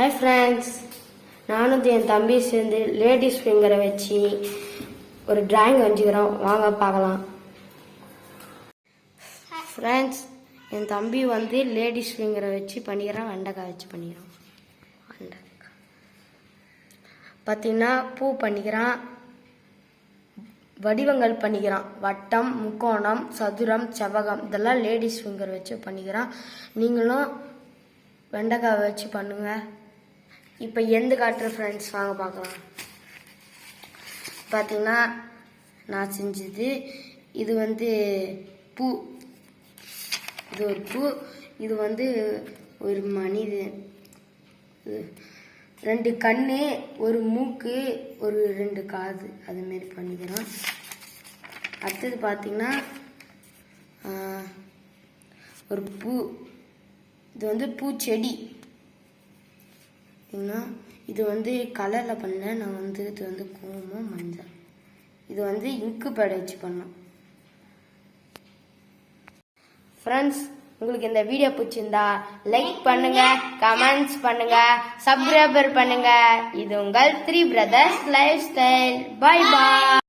Hi friends நானும் என் தம்பி சேர்ந்து லேடிஸ் ஃபிங்கரை வச்சு ஒரு டிராயிங் வரைஞ்சிக்கிறோம். வாங்க பார்க்கலாம். ஃப்ரெண்ட்ஸ் என் தம்பி வந்து லேடிஸ் ஃபிங்கரை வச்சு பண்ணிக்கிறான். வெண்டைக்காய் வச்சு பண்ணிக்கிறான். வெண்டைக்காய். பார்த்தீங்கன்னா பூ பண்ணிக்கிறான். வடிவங்கள் பண்ணிக்கிறான். வட்டம் முக்கோணம் சதுரம் செவ்வகம். இதெல்லாம் லேடிஸ் ஃபிங்கர் வச்சு பண்ணிக்கிறான். நீங்களும் வெண்டைக்காய் வச்சு பண்ணுங்கள் இப்போ எந்த காட்டுற ஃப்ரெண்ட்ஸ் வாங்க பார்க்கலாம் பார்த்தீங்கன்னா நான் செஞ்சது இது வந்து பூ. இது ஒரு பூ இது வந்து ஒரு மனிதன் இது ரெண்டு கண்ணு ஒரு மூக்கு ஒரு ரெண்டு காது அதுமாரி பண்ணிக்கிறோம். அடுத்தது பார்த்தீங்கன்னா ஒரு பூ. இது வந்து பூச்செடி. ஏன்னா இது வந்து கலரில் பண்ணல. நான் வந்து இது வந்து குங்குமம் மஞ்சள். இது வந்து இங்கு பேட் வச்சு பண்ணோம் ஃப்ரெண்ட்ஸ் உங்களுக்கு இந்த வீடியோ பிடிச்சிருந்தா லைக் பண்ணுங்க கமெண்ட்ஸ் பண்ணுங்க சப்ஸ்கிரைபர் பண்ணுங்க. இது உங்கள் three brothers life style bye bye